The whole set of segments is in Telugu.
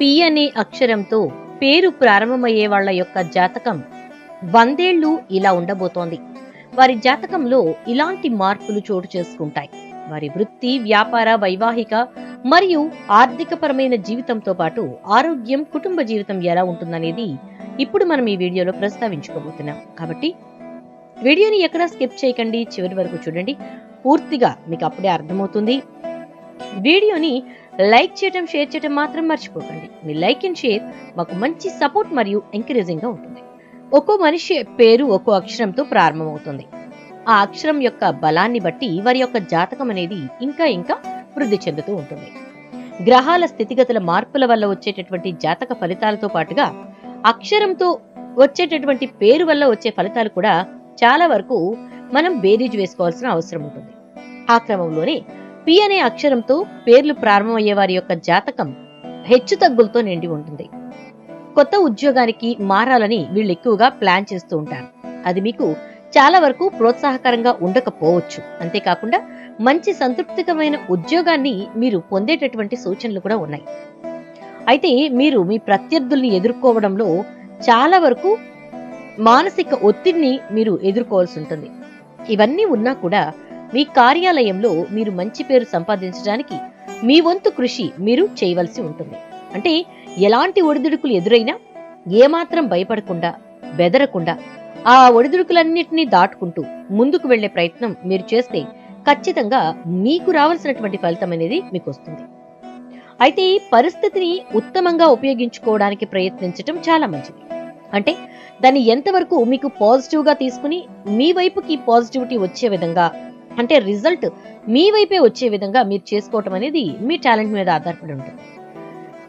పి అనే అక్షరంతో పేరు ప్రారంభమయ్యే వాళ్ళ యొక్క జాతకం వందేళ్ళు ఇలా ఉండబోతోంది. వారి జాతకంలో ఇలాంటి మార్పులు చోటు చేసుకుంటాయి. వారి వృత్తి వ్యాపార వైవాహిక మరియు ఆర్థికపరమైన జీవితంతో పాటు ఆరోగ్యం కుటుంబ జీవితం ఎలా ఉంటుందనేది ఇప్పుడు మనం ఈ వీడియోలో ప్రస్తావించుకోబోతున్నాం. కాబట్టి వీడియోని ఎక్కడా స్కిప్ చేయకండి చివరి వరకు చూడండి. పూర్తిగా మీకు అప్పుడే అర్థమవుతుంది. వీడియోని లైక్ చేయటం షేర్ చేయటం మాత్రం మర్చిపోకండి. మీ లైక్ అండ్ షేర్ మాకు మంచి సపోర్ట్ మరియు ఎంకరేజింగ్గా ఉంటుంది. ఒక్కో మనిషి పేరు ఒక్కో అక్షరంతో ప్రారంభమవుతుంది. ఆ అక్షరం యొక్క బలాన్ని బట్టి వారి యొక్క జాతకం అనేది ఇంకా ఇంకా వృద్ధి చెందుతూ ఉంటుంది. గ్రహాల స్థితిగతుల మార్పుల వల్ల వచ్చేటటువంటి జాతక ఫలితాలతో పాటుగా అక్షరంతో వచ్చేటటువంటి పేరు వల్ల వచ్చే ఫలితాలు కూడా చాలా వరకు మనం బేరీజ్ వేసుకోవాల్సిన అవసరం ఉంటుంది. ఆ క్రమంలోనే పి అనే అక్షరంతో పేర్లు ప్రారంభమయ్యే వారి యొక్క జాతకం హెచ్చు తగ్గులతో నిండి ఉంటుంది. కొత్త ఉద్యోగానికి మారాలని వీళ్ళు ఎక్కువగా ప్లాన్ చేస్తూ ఉంటారు. అది మీకు చాలా వరకు ప్రోత్సాహకరంగా ఉండకపోవచ్చు. అంతేకాకుండా మంచి సంతృప్తికరమైన ఉద్యోగాన్ని మీరు పొందేటటువంటి సూచనలు కూడా ఉన్నాయి. అయితే మీరు మీ ప్రత్యర్థుల్ని ఎదుర్కోవడంలో చాలా వరకు మానసిక ఒత్తిడిని మీరు ఎదుర్కోవాల్సి ఉంటుంది. ఇవన్నీ ఉన్నా కూడా మీ కార్యాలయంలో మీరు మంచి పేరు సంపాదించడానికి మీ వంతు కృషి మీరు చేయవలసి ఉంటుంది. అంటే ఎలాంటి ఒడిదుడుకులు ఎదురైనా ఏమాత్రం భయపడకుండా బెదరకుండా ఆ ఒడిదుడుకులన్నింటినీ దాటుకుంటూ ముందుకు వెళ్ళే ప్రయత్నం మీరు చేస్తే ఖచ్చితంగా మీకు రావాల్సినటువంటి ఫలితం అనేది మీకు వస్తుంది. అయితే ఈ పరిస్థితిని ఉత్తమంగా ఉపయోగించుకోవడానికి ప్రయత్నించటం చాలా మంచిది. అంటే దాన్ని ఎంతవరకు మీకు పాజిటివ్గా తీసుకుని మీ వైపుకి పాజిటివిటీ వచ్చే విధంగా అంటే రిజల్ట్ మీ వైపే వచ్చే విధంగా మీరు చేసుకోవటం అనేది మీ టాలెంట్ మీద ఆధారపడి ఉంటుంది.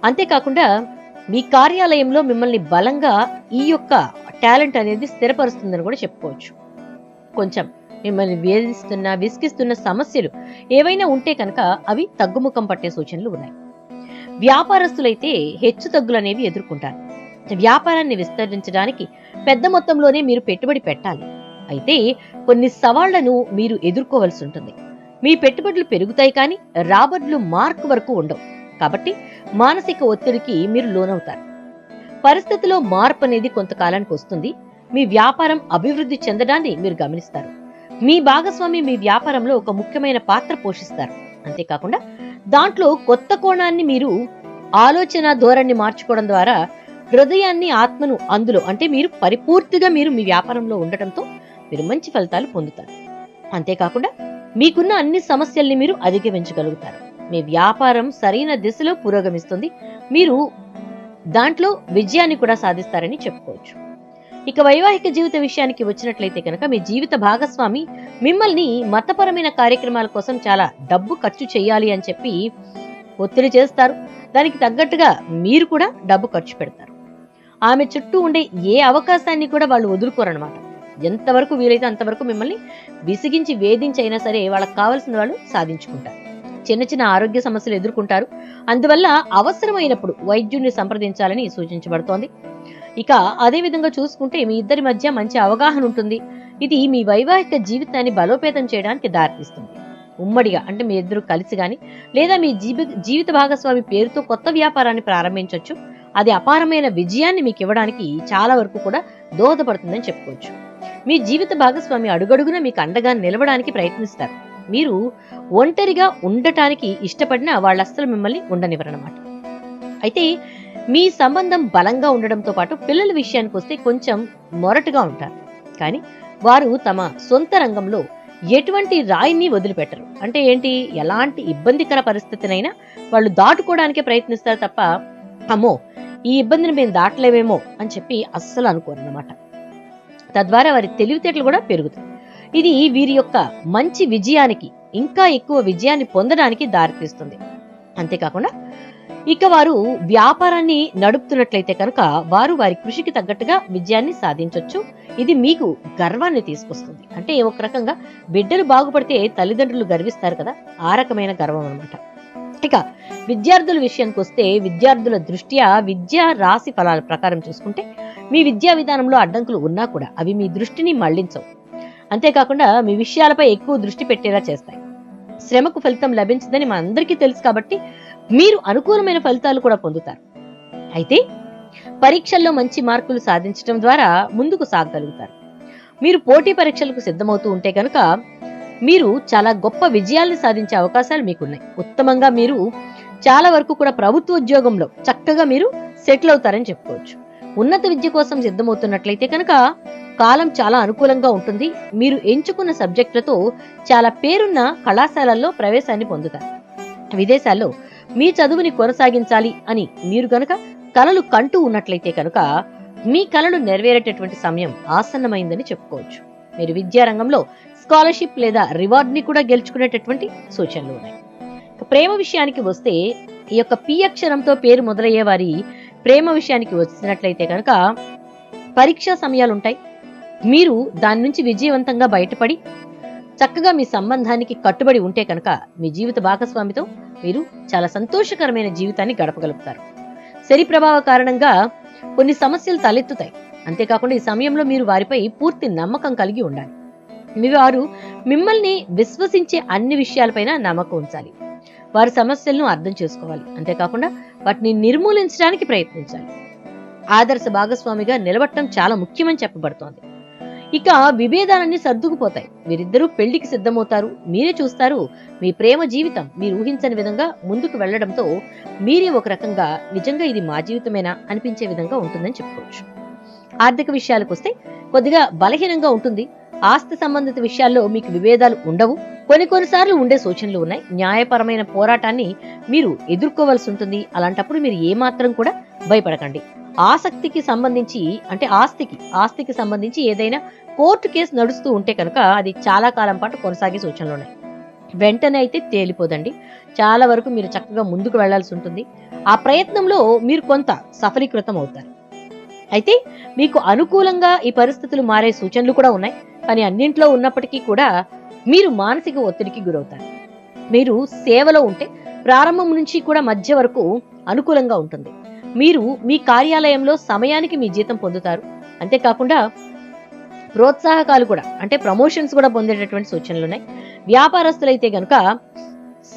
అంతేకాకుండా మీ కార్యాలయంలో మిమ్మల్ని బలంగా ఈ యొక్క టాలెంట్ అనేది స్థిరపరుస్తుందని కూడా చెప్పుకోవచ్చు. కొంచెం మిమ్మల్ని వేధిస్తున్న విసిగిస్తున్న సమస్యలు ఏవైనా ఉంటే కనుక అవి తగ్గుముఖం పట్టే సూచనలు ఉన్నాయి. వ్యాపారస్తులైతే హెచ్చు తగ్గులు అనేవి ఎదుర్కొంటారు. వ్యాపారాన్ని విస్తరించడానికి పెద్ద మొత్తంలోనే మీరు పెట్టుబడి పెట్టాలి. అయితే కొన్ని సవాళ్ళను మీరు ఎదుర్కోవలసి ఉంటుంది. మీ పెట్టుబడులు పెరుగుతాయి కానీ రాబడులు మార్క్ వరకు ఉండవు. కాబట్టి మానసిక ఒత్తిడికి మీరు లోనవుతారు. పరిస్థితిలో మార్పు అనేది కొంతకాలానికి వస్తుంది. మీ వ్యాపారం అభివృద్ధి చెందడాన్ని మీరు గమనిస్తారు. మీ భాగస్వామి మీ వ్యాపారంలో ఒక ముఖ్యమైన పాత్ర పోషిస్తారు. అంతేకాకుండా దాంట్లో కొత్త కోణాన్ని మీరు ఆలోచన ధోరణి మార్చుకోవడం ద్వారా హృదయాన్ని ఆత్మను అందులో అంటే మీరు పరిపూర్తిగా మీరు మీ వ్యాపారంలో ఉండటంతో మీరు మంచి ఫలితాలు పొందుతారు. అంతేకాకుండా మీకున్న అన్ని సమస్యల్ని మీరు అధిగమించగలుగుతారు. మీ వ్యాపారం సరైన దిశలో పురోగమిస్తుంది. మీరు దాంట్లో విజయాన్ని కూడా సాధిస్తారని చెప్పుకోవచ్చు. ఇక వైవాహిక జీవిత విషయానికి వచ్చినట్లయితే కనుక మీ జీవిత భాగస్వామి మిమ్మల్ని మతపరమైన కార్యక్రమాల కోసం చాలా డబ్బు ఖర్చు చేయాలి అని చెప్పి ఒత్తిడి చేస్తారు. దానికి తగ్గట్టుగా మీరు కూడా డబ్బు ఖర్చు పెడతారు. ఆమె చుట్టూ ఉండే ఏ అవకాశాన్ని కూడా వాళ్ళు వదులుకోరనమాట ఎంతవరకు వీలైతే అంతవరకు మిమ్మల్ని విసిగించి వేధించి అయినా సరే వాళ్ళకి కావాల్సిన వాళ్ళు సాధించుకుంటారు. చిన్న చిన్న ఆరోగ్య సమస్యలు ఎదుర్కొంటారు. అందువల్ల అవసరమైనప్పుడు వైద్యుడిని సంప్రదించాలని సూచించబడుతోంది. ఇక అదే విధంగా చూసుకుంటే మీ ఇద్దరి మధ్య మంచి అవగాహన ఉంటుంది. ఇది మీ వైవాహిక జీవితాన్ని బలోపేతం చేయడానికి దారితీస్తుంది. ఉమ్మడిగా అంటే మీ ఇద్దరు కలిసి కానీ లేదా మీ జీవి జీవిత భాగస్వామి పేరుతో కొత్త వ్యాపారాన్ని ప్రారంభించవచ్చు అది అపారమైన విజయాన్ని మీకు ఇవ్వడానికి చాలా వరకు కూడా దోహదపడుతుందని చెప్పుకోవచ్చు. మీ జీవిత భాగస్వామి అడుగడుగున మీకు అండగా నిలవడానికి ప్రయత్నిస్తారు. మీరు ఒంటరిగా ఉండటానికి ఇష్టపడిన వాళ్ళ అస్సలు మిమ్మల్ని ఉండనివ్వరన్నమాట. అయితే మీ సంబంధం బలంగా ఉండడంతో పాటు పిల్లల విషయానికి వస్తే కొంచెం మొరటుగా ఉంటారు. కానీ వారు తమ సొంత రంగంలో ఎటువంటి రాయిని వదిలిపెట్టరు. అంటే ఏంటి? ఎలాంటి ఇబ్బందికర పరిస్థితినైనా వాళ్ళు దాటుకోవడానికే ప్రయత్నిస్తారు తప్ప అమ్మో ఈ ఇబ్బందిని మేము దాటలేమేమో అని చెప్పి అస్సలు అనుకోరు అనమాట తద్వారా వారి తెలివితేటలు కూడా పెరుగుతాయి. ఇది వీరి యొక్క మంచి విజయానికి ఇంకా ఎక్కువ విజయాన్ని పొందడానికి దారితీస్తుంది. అంతేకాకుండా ఇక వారు వ్యాపారాన్ని నడుపుతున్నట్లయితే కనుక వారు వారి కృషికి తగ్గట్టుగా విజయాన్ని సాధించవచ్చు ఇది మీకు గర్వాన్ని తీసుకొస్తుంది. అంటే ఒక రకంగా బిడ్డలు బాగుపడితే తల్లిదండ్రులు గర్విస్తారు కదా ఆ రకమైన గర్వం అన్నమాట. ఇక విద్యార్థుల విషయానికి వస్తే విద్యార్థుల దృష్ట్యా విద్యా రాశి ఫలాల ప్రకారం చూసుకుంటే మీ విద్యా విధానంలో అడ్డంకులు ఉన్నా కూడా అవి మీ దృష్టిని మళ్ళించవు. అంతేకాకుండా మీ విషయాలపై ఎక్కువ దృష్టి పెట్టేలా చేస్తాయి. శ్రమకు ఫలితం లభించదని అందరికీ తెలుసు కాబట్టి మీరు అనుకూలమైన ఫలితాలు కూడా పొందుతారు. అయితే పరీక్షల్లో మంచి మార్కులు సాధించడం ద్వారా ముందుకు సాగగలుగుతారు. మీరు పోటీ పరీక్షలకు సిద్ధమవుతూ ఉంటే కనుక మీరు చాలా గొప్ప విజయాల్ని సాధించే అవకాశాలు మీకున్నాయి. ఉత్తమంగా మీరు చాలా వరకు కూడా ప్రభుత్వ ఉద్యోగంలో చక్కగా మీరు సెటిల్ అవుతారని చెప్పుకోవచ్చు. ఉన్నత విద్య కోసం సిద్ధమవుతున్నట్లయితే కనుక కాలం చాలా అనుకూలంగా ఉంటుంది. మీరు ఎంచుకున్న సబ్జెక్టులతో చాలా పేరున్న కళాశాలల్లో ప్రవేశాన్ని పొందుతారు. విదేశాల్లో మీ చదువుని కొనసాగించాలి అని మీరు గనక కలలు కంటూ ఉన్నట్లయితే కనుక మీ కలలు నెరవేరేటటువంటి సమయం ఆసన్నమైందని చెప్పుకోవచ్చు. మీరు విద్యారంగంలో స్కాలర్షిప్ లేదా రివార్డ్ని కూడా గెలుచుకునేటటువంటి సూచనలు ఉన్నాయి. ప్రేమ విషయానికి వస్తే ఈ యొక్క పి అక్షరంతో పేరు మొదలయ్యే వారి ప్రేమ విషయానికి వచ్చినట్లయితే కనుక పరీక్షా సమయాలు ఉంటాయి మీరు దాని నుంచి విజయవంతంగా బయటపడి చక్కగా మీ సంబంధానికి కట్టుబడి ఉంటే కనుక మీ జీవిత భాగస్వామితో మీరు చాలా సంతోషకరమైన జీవితాన్ని గడపగలుగుతారు. శని ప్రభావ కారణంగా కొన్ని సమస్యలు తలెత్తుతాయి. అంతేకాకుండా ఈ సమయంలో మీరు వారిపై పూర్తి నమ్మకం కలిగి ఉండాలి. మీ వారు మిమ్మల్ని విశ్వసించే అన్ని విషయాలపైన నమ్మకం ఉంచాలి. వారి సమస్యలను అర్థం చేసుకోవాలి. అంతేకాకుండా వాటిని నిర్మూలించడానికి ప్రయత్నించాలి. ఆదర్శ భాగస్వామిగా నిలబట్టడం చాలా ముఖ్యమని చెప్పబడుతోంది. ఇక విభేదాలన్నీ సర్దుకుపోతాయి. వీరిద్దరూ పెళ్ళికి సిద్ధమవుతారు. మీరే చూస్తారు. మీ ప్రేమ జీవితం మీరు ఊహించని విధంగా ముందుకు వెళ్ళడంతో మీరే ఒక రకంగా నిజంగా ఇది మా జీవితమేనా అనిపించే విధంగా ఉంటుందని చెప్పుకోవచ్చు. ఆర్థిక విషయాలకు వస్తే కొద్దిగా బలహీనంగా ఉంటుంది. ఆస్తి సంబంధిత విషయాల్లో మీకు విభేదాలు ఉండవు. కొన్ని కొన్నిసార్లు ఉండే సూచనలు ఉన్నాయి. న్యాయపరమైన పోరాటాన్ని మీరు ఎదుర్కోవాల్సి ఉంటుంది. అలాంటప్పుడు మీరు ఏమాత్రం కూడా భయపడకండి. ఆసక్తికి సంబంధించి అంటే ఆస్తికి ఆస్తికి సంబంధించి ఏదైనా కోర్టు కేసు నడుస్తూ ఉంటే కనుక అది చాలా కాలం పాటు కొనసాగే సూచనలు ఉన్నాయి. వెంటనే అయితే తేలిపోదండి. చాలా వరకు మీరు చక్కగా ముందుకు వెళ్ళాల్సి ఉంటుంది. ఆ ప్రయత్నంలో మీరు కొంత సఫలీకృతం అవుతారు. అయితే మీకు అనుకూలంగా ఈ పరిస్థితులు మారే సూచనలు కూడా ఉన్నాయి. కానీ అన్నింట్లో ఉన్నప్పటికీ కూడా మీరు మానసిక ఒత్తిడికి గురవుతారు. మీరు సేవలో ఉంటే ప్రారంభం నుంచి కూడా మధ్య వరకు అనుకూలంగా ఉంటుంది. మీరు మీ కార్యాలయంలో సమయానికి మీ జీతం పొందుతారు. అంతేకాకుండా ప్రోత్సాహకాలు కూడా అంటే ప్రమోషన్స్ కూడా పొందేటటువంటి సూచనలు ఉన్నాయి. వ్యాపారస్తులైతే గనుక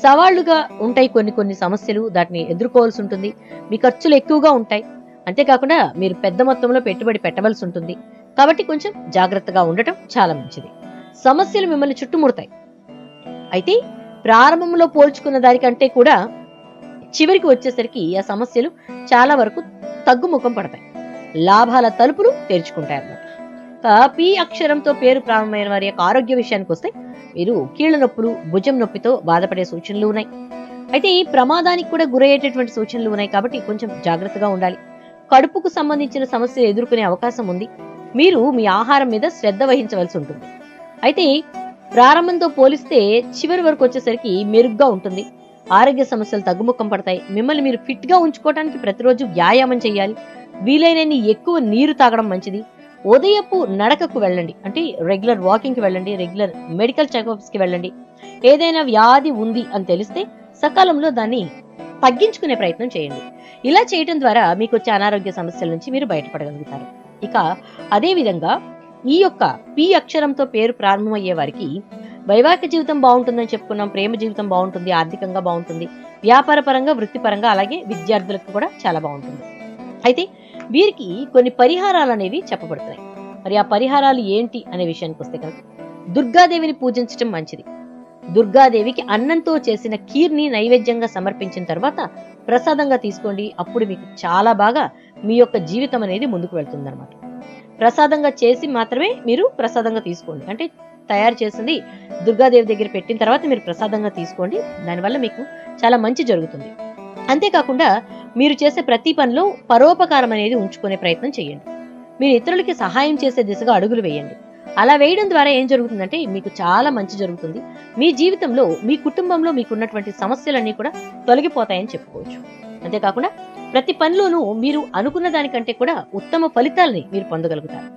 సవాళ్ళుగా ఉంటాయి కొన్ని కొన్ని సమస్యలు దాటిని ఎదుర్కోవాల్సి ఉంటుంది. మీ ఖర్చులు ఎక్కువగా ఉంటాయి. అంతేకాకుండా మీరు పెద్ద మొత్తంలో పెట్టుబడి పెట్టవలసి ఉంటుంది. కాబట్టి కొంచెం జాగ్రత్తగా ఉండటం చాలా మంచిది. సమస్యలు మిమ్మల్ని చుట్టుముడతాయి. అయితే ప్రారంభంలో పోల్చుకున్న దానికంటే కూడా చివరికి వచ్చేసరికి ఆ సమస్యలు చాలా వరకు తగ్గుముఖం పడతాయి. లాభాల తలుపులు తెరుచుకుంటాయి అన్నమాట పి అక్షరంతో పేరు ప్రారంభమైన వారి యొక్క ఆరోగ్య విషయానికి వస్తే మీరు కీళ్ళ నొప్పులు భుజం నొప్పితో బాధపడే సూచనలు ఉన్నాయి. అయితే ఈ ప్రమాదానికి కూడా గురయ్యేటటువంటి సూచనలు ఉన్నాయి కాబట్టి కొంచెం జాగ్రత్తగా ఉండాలి. కడుపుకు సంబంధించిన సమస్యలు ఎదుర్కొనే అవకాశం ఉంది. మీరు మీ ఆహారం మీద శ్రద్ధ వహించవలసి ఉంటుంది. అయితే ప్రారంభంతో పోలిస్తే చివరి వరకు వచ్చేసరికి మెరుగ్గా ఉంటుంది. ఆరోగ్య సమస్యలు తగ్గుముఖం పడతాయి. మిమ్మల్ని మీరు ఫిట్గా ఉంచుకోవడానికి ప్రతిరోజు వ్యాయామం చేయాలి. వీలైనన్ని ఎక్కువ నీరు తాగడం మంచిది. ఉదయపు నడకకు వెళ్ళండి. అంటే రెగ్యులర్ వాకింగ్కి వెళ్ళండి రెగ్యులర్ మెడికల్ చెకప్స్కి వెళ్ళండి. ఏదైనా వ్యాధి ఉంది అని తెలిస్తే సకాలంలో దాన్ని తగ్గించుకునే ప్రయత్నం చేయండి. ఇలా చేయడం ద్వారా మీకు వచ్చే అనారోగ్య సమస్యల నుంచి మీరు బయటపడగలుగుతారు. ఇక అదే విధంగా ఈ యొక్క పి అక్షరంతో పేరు ప్రారంభమయ్యే వారికి వైవాహిక జీవితం బాగుంటుందని చెప్పుకున్నాం ప్రేమ జీవితం బాగుంటుంది ఆర్థికంగా బాగుంటుంది వ్యాపార పరంగా వృత్తిపరంగా అలాగే విద్యార్థులకు కూడా చాలా బాగుంటుంది. అయితే వీరికి కొన్ని పరిహారాలు అనేవి చెప్పబడుతున్నాయి. మరి ఆ పరిహారాలు ఏంటి అనే విషయానికి వస్తే కనుక దుర్గాదేవిని పూజించడం మంచిది. దుర్గాదేవికి అన్నంతో చేసిన కీర్ని నైవేద్యంగా సమర్పించిన తర్వాత ప్రసాదంగా తీసుకోండి అప్పుడు మీకు చాలా బాగా మీ యొక్క జీవితం అనేది ముందుకు వెళ్తుందన్నమాట. ప్రసాదంగా చేసి మాత్రమే మీరు ప్రసాదంగా తీసుకోండి. అంటే తయారు చేసింది దుర్గాదేవి దగ్గర పెట్టిన తర్వాత మీరు ప్రసాదంగా తీసుకోండి. దానివల్ల మీకు చాలా మంచి జరుగుతుంది. అంతేకాకుండా మీరు చేసే ప్రతి పనిలో పరోపకారం అనేది ఉంచుకునే ప్రయత్నం చేయండి. మీరు ఇతరులకి సహాయం చేసే దిశగా అడుగులు వేయండి. అలా వేయడం ద్వారా ఏం జరుగుతుందంటే మీకు చాలా మంచి జరుగుతుంది. మీ జీవితంలో మీ కుటుంబంలో మీకున్నటువంటి సమస్యలన్నీ కూడా తొలగిపోతాయని చెప్పుకోవచ్చు. అంతేకాకుండా ప్రతి పనిలోనూ మీరు అనుకున్న దానికంటే కూడా ఉత్తమ ఫలితాలని మీరు పొందగలుగుతారు.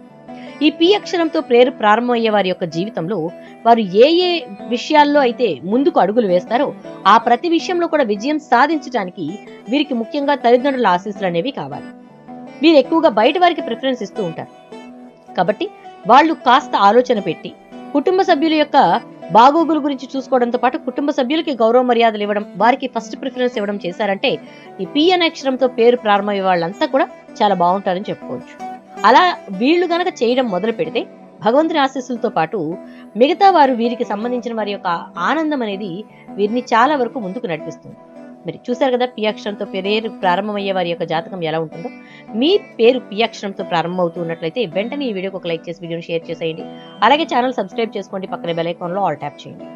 ఈ పి అక్షరంతో ప్రేరు ప్రారంభమయ్యే వారి యొక్క జీవితంలో వారు ఏ ఏ విషయాల్లో అయితే ముందుకు అడుగులు వేస్తారో ఆ ప్రతి విషయంలో కూడా విజయం సాధించడానికి వీరికి ముఖ్యంగా తల్లిదండ్రుల ఆశీస్సులు అనేవి కావాలి. వీరు ఎక్కువగా బయట వారికి ప్రిఫరెన్స్ ఇస్తూ ఉంటారు. కాబట్టి వాళ్ళు కాస్త ఆలోచన పెట్టి కుటుంబ సభ్యుల యొక్క బాగోగుల గురించి చూసుకోవడంతో పాటు కుటుంబ సభ్యులకి గౌరవ మర్యాదలు ఇవ్వడం వారికి ఫస్ట్ ప్రిఫరెన్స్ ఇవ్వడం చేశారంటే ఈ పి అనే అక్షరంతో పేరు ప్రారంభమయ్యే వాళ్ళంతా కూడా చాలా బాగుంటారని చెప్పుకోవచ్చు. అలా వీళ్ళు గనక చేయడం మొదలు పెడితే భగవంతుని ఆశీస్సులతో పాటు మిగతా వారు వీరికి సంబంధించిన వారి యొక్క ఆనందం అనేది వీరిని చాలా వరకు ముందుకు నడిపిస్తుంది. మరి చూశారు కదా పి అక్షరంతో పేరు ప్రారంభమయ్యే వారి యొక్క జాతకం ఎలా ఉంటుందో. మీ పేరు పి అక్షరంతో ప్రారంభమవుతూ ఉన్నట్లయితే వెంటనే ఈ వీడియోకి ఒక లైక్ చేసి వీడియోని షేర్ చేసేయండి. అలాగే ఛానల్ సబ్స్క్రైబ్ చేసుకోండి పక్కన బెల్ ఐకాన్లో ఆల్ ట్యాప్ చేయండి.